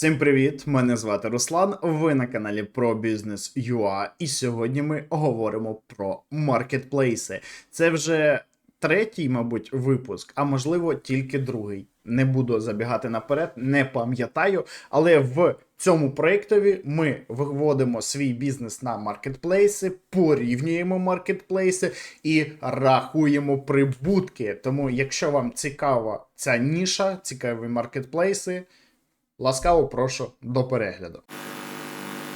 Всім привіт! Мене звати Руслан. Ви на каналі про бізнес UA, і сьогодні ми говоримо про маркетплейси. Це вже третій, мабуть, випуск, а можливо тільки другий. Не буду забігати наперед, не пам'ятаю. Але в цьому проєктові ми виводимо свій бізнес на маркетплейси, порівнюємо маркетплейси і рахуємо прибутки. Тому, якщо вам цікава ця ніша, цікаві маркетплейси. Ласкаво прошу до перегляду.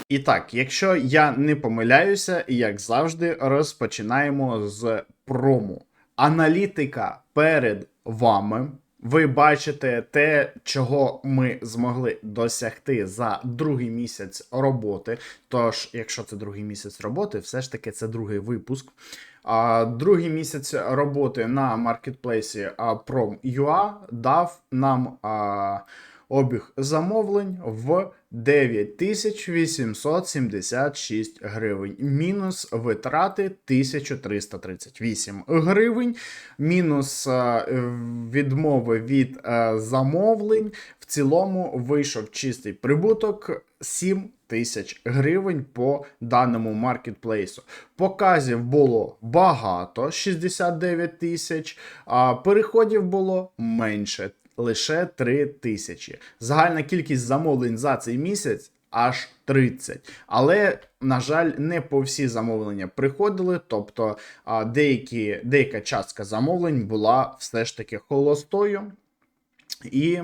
І так, якщо я не помиляюся, як завжди, розпочинаємо з прому. Аналітика перед вами. Ви бачите те, чого ми змогли досягти за другий місяць роботи. Тож, якщо це другий місяць роботи, все ж таки це другий випуск. А другий місяць роботи на маркетплейсі Prom.ua дав нам а, обіг замовлень в 9876 гривень. Мінус витрати 1338 гривень. Мінус відмови від замовлень. В цілому вийшов чистий прибуток 7 тисяч гривень по даному маркетплейсу. Показів було багато 69 тисяч, а переходів було менше лише 3 тисячі. Загальна кількість замовлень за цей місяць аж 30. Але, на жаль, не по всі замовлення приходили. Тобто деякі, деяка частка замовлень була все ж таки холостою. І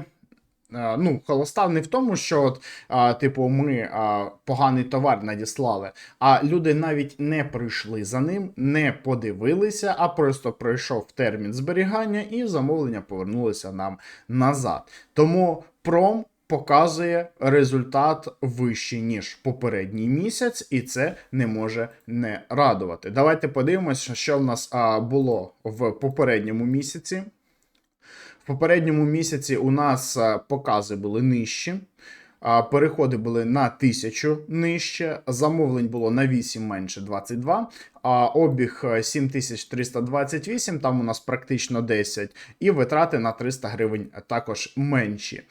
ну, холоста не в тому, що от, а, типу, ми а, поганий товар надіслали, а люди навіть не прийшли за ним, не подивилися, а просто пройшов термін зберігання, і замовлення повернулося нам назад. Тому пром. Показує результат вищий, ніж попередній місяць, і це не може не радувати. Давайте подивимося, що в нас було в попередньому місяці. Попередньому місяці у нас покази були нижчі, переходи були на 1000 нижче, замовлень було на 8 менше 22, а обіг е, 7328, там у нас практично 10, і витрати на 300 гривень також менші.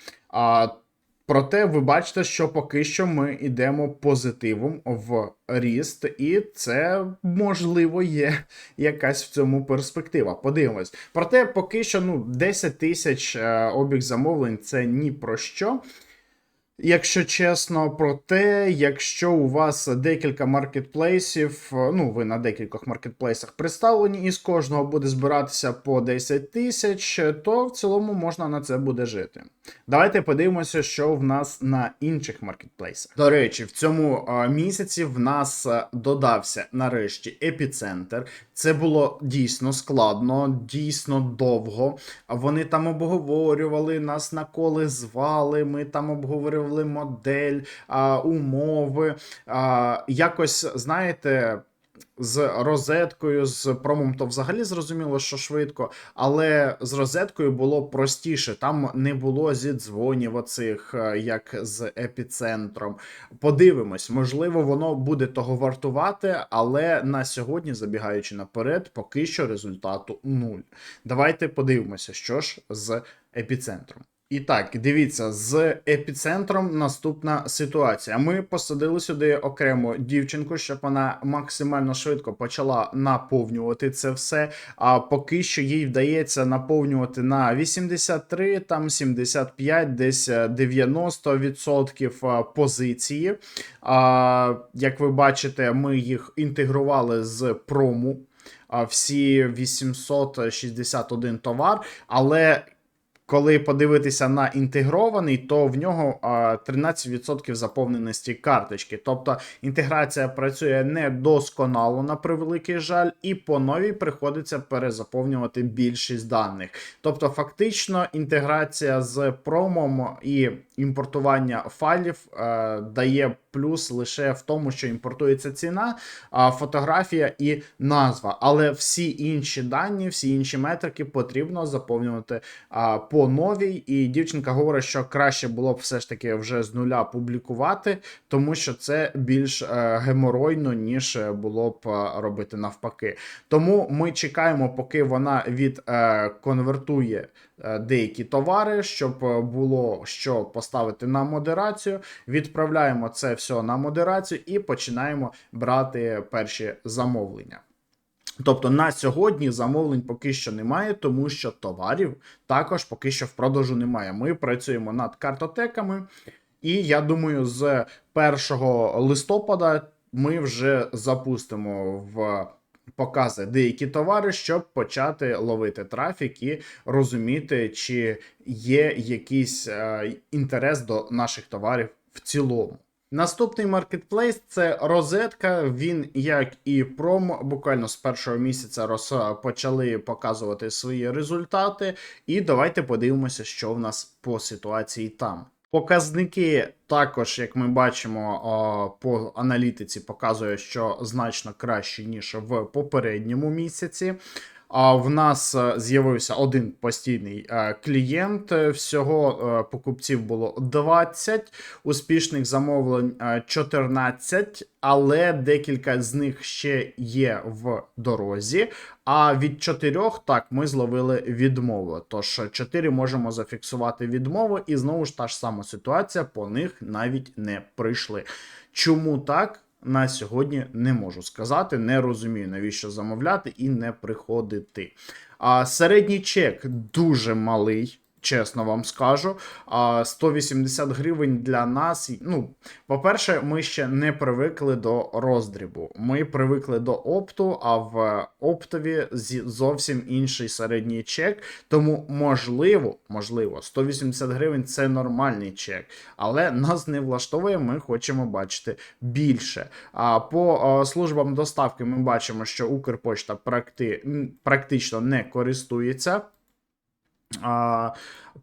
Проте ви бачите, що поки що ми йдемо позитивом в ріст, і це можливо є якась в цьому перспектива. Подивимось. Проте, поки що ну 10 тисяч е, обіг замовлень це ні про що. Якщо чесно, проте, якщо у вас декілька маркетплейсів, е, ну ви на декількох маркетплейсах представлені, і з кожного буде збиратися по 10 тисяч, то в цілому можна на це буде жити. Давайте подивимося, що в нас на інших маркетплейсах. До речі, в цьому е, місяці в нас е, додався нарешті епіцентр. Це було дійсно складно, дійсно довго. Вони там обговорювали нас на коли звали. Ми там обговорювали модель, а, умови. А, якось, знаєте. З розеткою, з промом, то взагалі зрозуміло, що швидко, але з розеткою було простіше. Там не було зідзвонів оцих, е, як з епіцентром. Подивимось, можливо, воно буде того вартувати, але на сьогодні, забігаючи наперед, поки що результату нуль. Давайте подивимося, що ж з епіцентром. І так, дивіться, з епіцентром наступна ситуація. Ми посадили сюди окремо дівчинку, щоб вона максимально швидко почала наповнювати це все. А поки що їй вдається наповнювати на 83, там 75, десь 90% позиції. А, Як ви бачите, ми їх інтегрували з прому. Всі 861 товар, але коли подивитися на інтегрований, то в нього 13% заповненості карточки. Тобто інтеграція працює не досконало, на превеликий жаль, і по новій приходиться перезаповнювати більшість даних. Тобто, фактично, інтеграція з промом і імпортування файлів е, дає плюс лише в тому, що імпортується ціна, фотографія і назва. Але всі інші дані, всі інші метрики потрібно заповнювати по новій. І дівчинка говорить, що краще було б все ж таки вже з нуля публікувати, тому що це більш е, геморойно, ніж е, було б е, робити навпаки. Тому ми чекаємо, поки вона відконвертує е, деякі товари, щоб е, було що поставити на модерацію. Відправляємо це все на модерацію і починаємо брати перші замовлення. Тобто на сьогодні замовлень поки що немає, тому що товарів також поки що в продажу немає. Ми працюємо над картотеками, і я думаю, з 1 листопада ми вже запустимо в покази деякі товари, щоб почати ловити трафік і розуміти, чи є якийсь е, інтерес до наших товарів в цілому. Наступний маркетплейс це розетка. Він, як і пром, буквально з першого місяця розпочали показувати свої результати. І давайте подивимося, що в нас по ситуації там. Показники також, як ми бачимо, по аналітиці показує, що значно краще, ніж в попередньому місяці. А в нас е, з'явився один постійний е, клієнт. Е, Всього покупців було 20, успішних замовлень е, 14, але декілька з них ще є в дорозі. А від чотирьох так ми зловили відмову. Тож 4 можемо зафіксувати відмову, і знову ж та ж сама ситуація, по них навіть не прийшли. Чому так? На сьогодні не можу сказати, не розумію, навіщо замовляти і не приходити. А середній чек дуже малий. Чесно вам скажу, а 180 гривень для нас. Ну, по-перше, ми ще не привикли до роздрібу. Ми привикли до опту, а в оптові зовсім інший середній чек. Тому, можливо, можливо, 180 гривень це нормальний чек, але нас не влаштовує. Ми хочемо бачити більше. А по службам доставки ми бачимо, що Укрпочта практи... практично не користується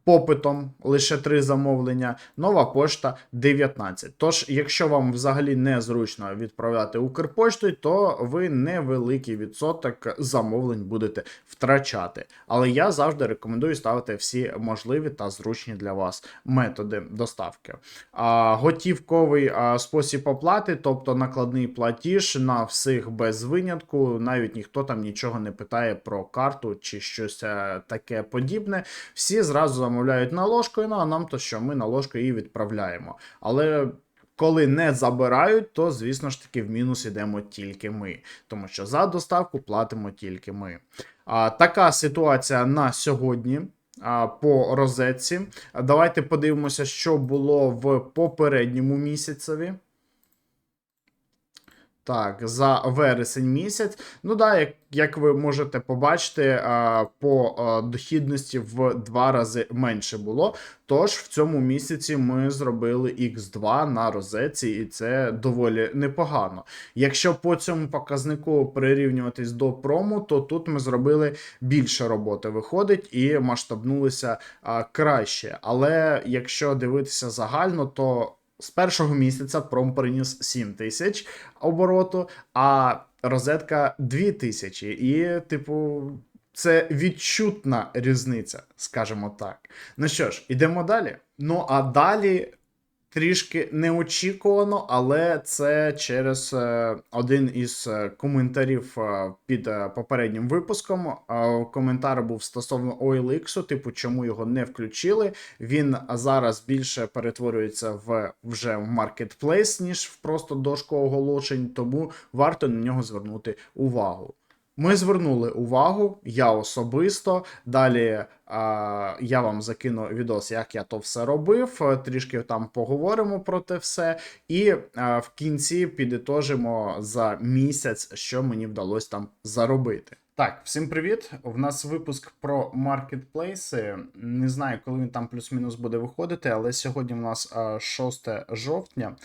попитом лише три замовлення, нова пошта 19. Тож, якщо вам взагалі незручно відправляти Укрпоштою, то ви невеликий відсоток замовлень будете втрачати. Але я завжди рекомендую ставити всі можливі та зручні для вас методи доставки. А, готівковий а, спосіб оплати, тобто накладний платіж на всіх без винятку, навіть ніхто там нічого не питає про карту чи щось е, таке подібне. Всі зразу замовляють наложкою, ну а нам то що, ми наложкою її відправляємо. Але коли не забирають, то звісно ж таки в мінус ідемо тільки ми, тому що за доставку платимо тільки ми. А, така ситуація на сьогодні. По розетці. Давайте подивимося, що було в попередньому місяцеві. Так, за вересень місяць. Ну да, як, як ви можете побачити, по дохідності в два рази менше було. Тож в цьому місяці ми зробили X2 на розетці, і це доволі непогано. Якщо по цьому показнику прирівнюватись до прому, то тут ми зробили більше роботи, виходить, і масштабнулися краще. Але якщо дивитися загально, то з першого місяця пром приніс 7 тисяч обороту, а розетка 2 тисячі. І, типу, це відчутна різниця, скажімо так. Ну що ж, ідемо далі. Ну а далі. Трішки неочікувано, але це через е, один із е, коментарів е, під попереднім випуском. Коментар був стосовно OLX, типу, чому його не включили. Він зараз більше перетворюється в вже в маркетплейс, ніж в просто дошку оголошень, тому варто на нього звернути увагу. Ми звернули увагу, я особисто. Далі а, я вам закину відос, як я то все робив. е, Трішки там поговоримо про те все. І а, в кінці підітожимо за місяць, що мені вдалося там заробити. Так, всім привіт. У нас випуск про маркетплейси. Не знаю, коли він там плюс-мінус буде виходити, але сьогодні в нас а, 6 жовтня.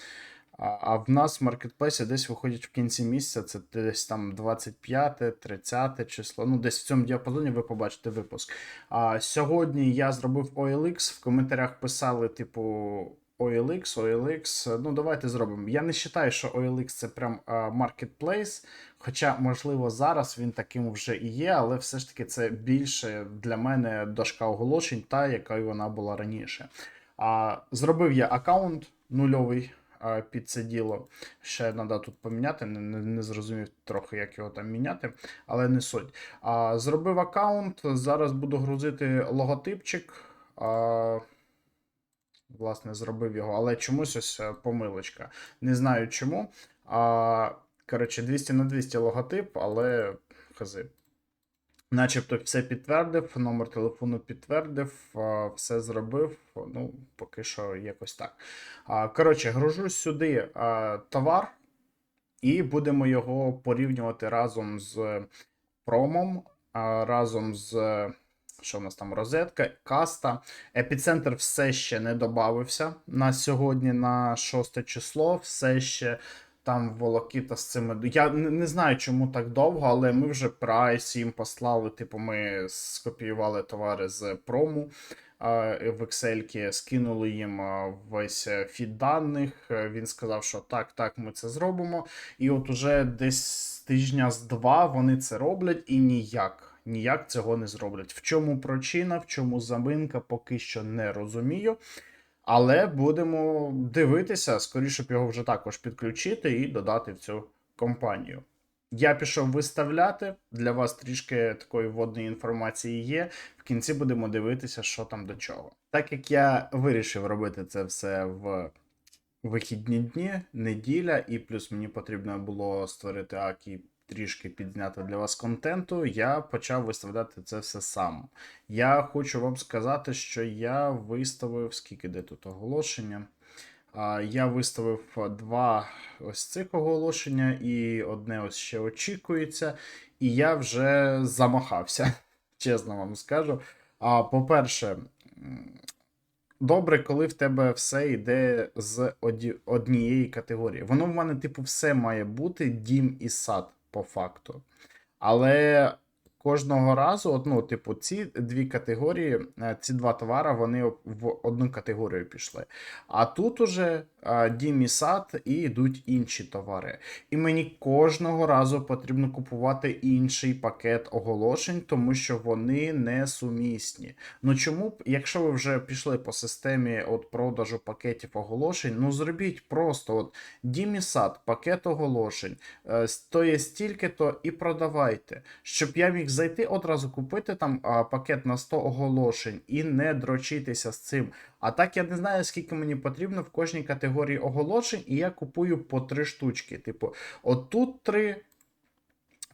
А а в нас в маркетплейсі десь виходять в кінці місяця, це десь там 25, 30 число. Ну, десь в цьому діапазоні ви побачите випуск. А сьогодні я зробив OLX, в коментарях писали, типу. OLX, OLX. Ну, давайте зробимо. Я не вважаю, що OLX це прям marketplace, хоча, можливо, зараз він таким вже і є, але все ж таки це більше для мене дошка оголошень, та яка вона була раніше. А, зробив я аккаунт нульовий під це діло. Ще треба тут поміняти, не, не, не зрозумів трохи, як його там міняти, але не суть. А, зробив аккаунт, зараз буду грузити логотипчик. А, власне, зробив його, але чомусь ось е, помилочка. Не знаю чому. А, коротше, 200 на 200 логотип, але хази. Начебто все підтвердив, номер телефону підтвердив, все зробив. Ну, поки що якось так. Коротше, гружу сюди товар, і будемо його порівнювати разом з промом, разом з. Що в нас там розетка, каста. Епіцентр все ще не додався на сьогодні, на 6 число. Все ще там волокіта з цими. Я не, знаю, чому так довго, але ми вже прайс їм послали. Типу, ми скопіювали товари з прому в Excel, скинули їм весь е, фід даних. Е, Він сказав, що так, так, ми це зробимо. І от уже десь тижня з два вони це роблять і ніяк. Ніяк цього не зроблять. В чому причина, в чому заминка, поки що не розумію. Але будемо дивитися, скоріше б його вже також підключити і додати в цю компанію. Я пішов виставляти. Для вас трішки такої вводної інформації є. В кінці будемо дивитися, що там до чого. Так як я вирішив робити це все в вихідні дні, неділя, і плюс мені потрібно було створити акі трішки підзняти для вас контенту, я почав виставляти це все сам. Я хочу вам сказати, що я виставив, скільки де тут оголошення. Я виставив два ось цих оголошення, і одне ось ще очікується. І я вже замахався, чесно вам скажу. А, По-перше, добре, коли в тебе все йде з однієї категорії. Воно в мене, типу, все має бути дім і сад, по факту. Але кожного разу, ну, типу, ці дві категорії, е, ці два товари, вони в одну категорію пішли. А тут уже а, дім і сад і йдуть інші товари. І мені кожного разу потрібно купувати інший пакет оголошень, тому що вони не сумісні. Ну чому б, якщо ви вже пішли по системі от продажу пакетів оголошень, ну зробіть просто от дім і сад, пакет оголошень, е, стоїть стільки-то і продавайте, щоб я міг зайти одразу купити там пакет на 100 оголошень і не дрочитися з цим. А так я не знаю, скільки мені потрібно в кожній категорії оголошень, і я купую по три штучки. Типу, отут три.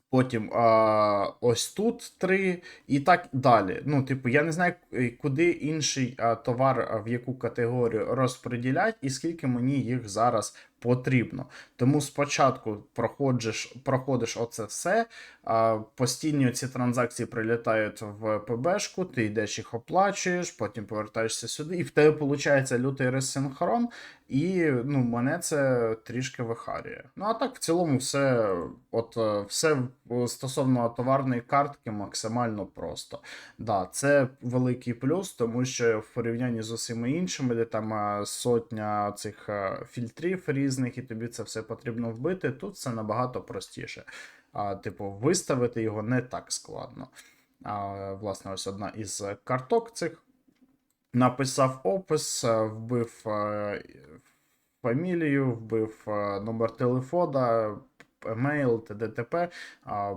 Потім а, ось тут три, і так далі. Ну, типу, я не знаю, е, куди інший а, товар а, в яку категорію розподілять, і скільки мені їх зараз потрібно. Тому спочатку проходиш, проходиш оце все. А, постійні ці транзакції прилітають в ПБшку, ти йдеш їх оплачуєш, потім повертаєшся сюди, і в тебе виходить лютий розсинхрон, і ну, мене це трішки вихарює. Ну а так, в цілому, все, от, е, все стосовно товарної картки максимально просто. Да, це великий плюс, тому що в порівнянні з усіма іншими, де там е, сотня цих е, фільтрів різних, і тобі це все потрібно вбити, тут це набагато простіше. А, типу, виставити його не так складно. А, власне, ось одна із карток цих. Написав опис, е, вбив е, фамілію, вбив е, номер телефона, емейл, т.д.т.п.,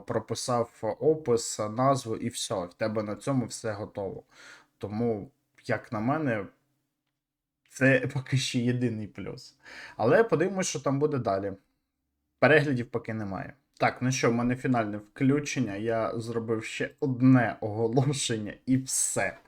прописав опис, назву і все. В тебе на цьому все готово. Тому, як на мене, це поки що єдиний плюс. Але подивимось, що там буде далі. Переглядів поки немає. Так, ну що, в мене фінальне включення. Я зробив ще одне оголошення і все.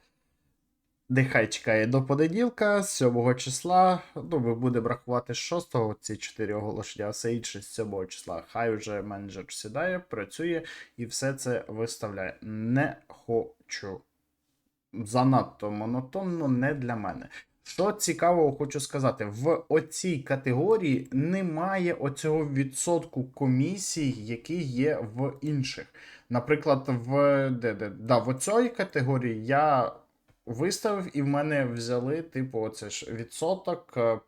Нехай чекає до понеділка, 7 числа. Ну, ми будемо рахувати з 6 ці 4 оголошення, все інше з 7 числа. Хай вже менеджер сідає, працює і все це виставляє. Не хочу. Занадто монотонно, не для мене. Що цікавого хочу сказати, в оцій категорії немає оцього відсотку комісій, які є в інших. Наприклад, в де, де, да, в оцій категорії я виставив, і в мене взяли, типу, оце ж відсоток, е,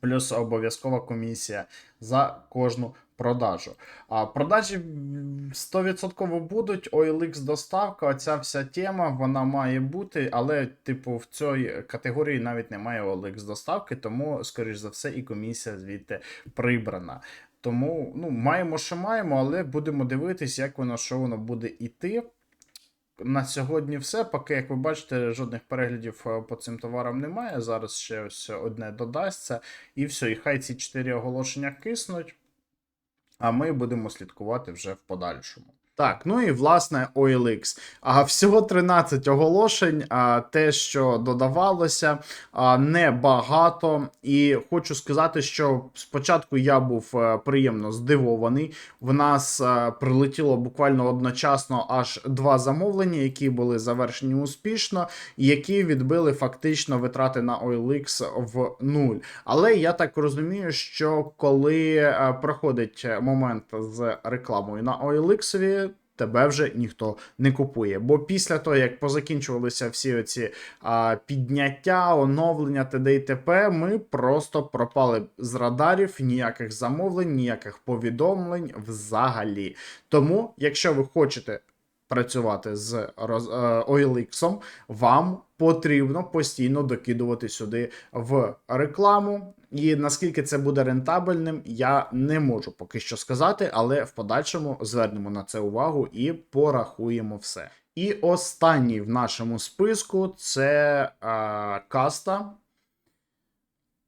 плюс обов'язкова комісія за кожну продажу. А продажі 100% будуть. OLX доставка, оця вся тема, вона має бути, але, типу, в цій категорії навіть немає OLX доставки, тому, скоріш за все, і комісія звідти прибрана. Тому ну, маємо, що маємо, але будемо дивитись, як воно, що воно буде іти. На сьогодні все. Поки, як ви бачите, жодних переглядів е, по цим товарам немає. Зараз ще ось одне додасться. І все, і хай ці чотири оголошення киснуть, а ми будемо слідкувати вже в подальшому. Так, ну і власне OLX. А всього 13 оголошень, а те, що додавалося, а, небагато. І хочу сказати, що спочатку я був е, приємно здивований. В нас е, прилетіло буквально одночасно аж два замовлення, які були завершені успішно, які відбили фактично витрати на OLX в нуль. Але я так розумію, що коли е, проходить момент з рекламою на OLX, тебе вже ніхто не купує. Бо після того, як позакінчувалися всі оці а, підняття, оновлення, т.д. і т.п., ми просто пропали з радарів, ніяких замовлень, ніяких повідомлень взагалі. Тому, якщо ви хочете працювати з роз, е, OLX, вам потрібно постійно докидувати сюди в рекламу. І наскільки це буде рентабельним, я не можу поки що сказати, але в подальшому звернемо на це увагу і порахуємо все. І останній в нашому списку це е, каста.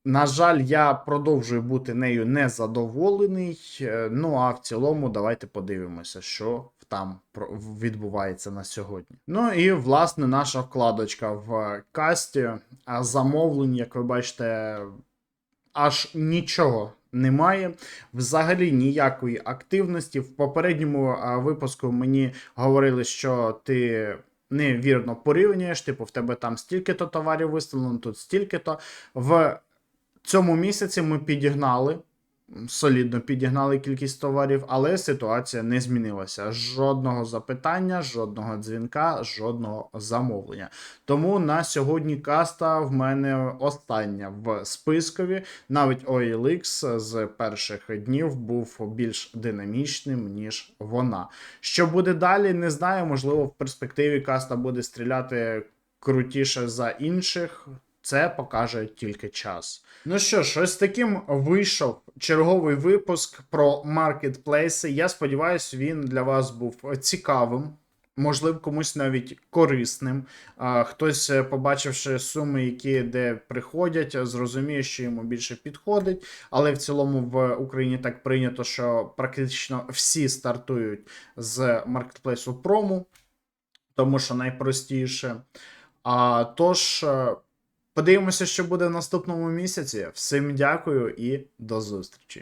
На жаль, я продовжую бути нею незадоволений. Е, Ну а в цілому, давайте подивимося, що там відбувається на сьогодні. Ну і власне наша вкладочка в касті. Замовлень, як ви бачите, аж нічого немає. Взагалі ніякої активності. В попередньому випуску мені говорили, що ти. Невірно порівнюєш, типу, в тебе там стільки-то товарів виставлено, тут стільки-то. В цьому місяці ми підігнали, солідно підігнали кількість товарів, але ситуація не змінилася. Жодного запитання, жодного дзвінка, жодного замовлення. Тому на сьогодні каста в мене остання в спискові. Навіть OLX з перших днів був більш динамічним, ніж вона. Що буде далі, не знаю. Можливо, в перспективі каста буде стріляти крутіше за інших. Це покаже тільки час. Ну що ж, ось таким вийшов черговий випуск про маркетплейси. Я сподіваюся, він для вас був цікавим. Можливо, комусь навіть корисним. Хтось, е, побачивши суми, які де приходять, зрозуміє, що йому більше підходить. Але в цілому в Україні так прийнято, що практично всі стартують з маркетплейсу прому, тому що найпростіше. А, тож, е, подивимося, що буде в наступному місяці. Всім дякую і до зустрічі.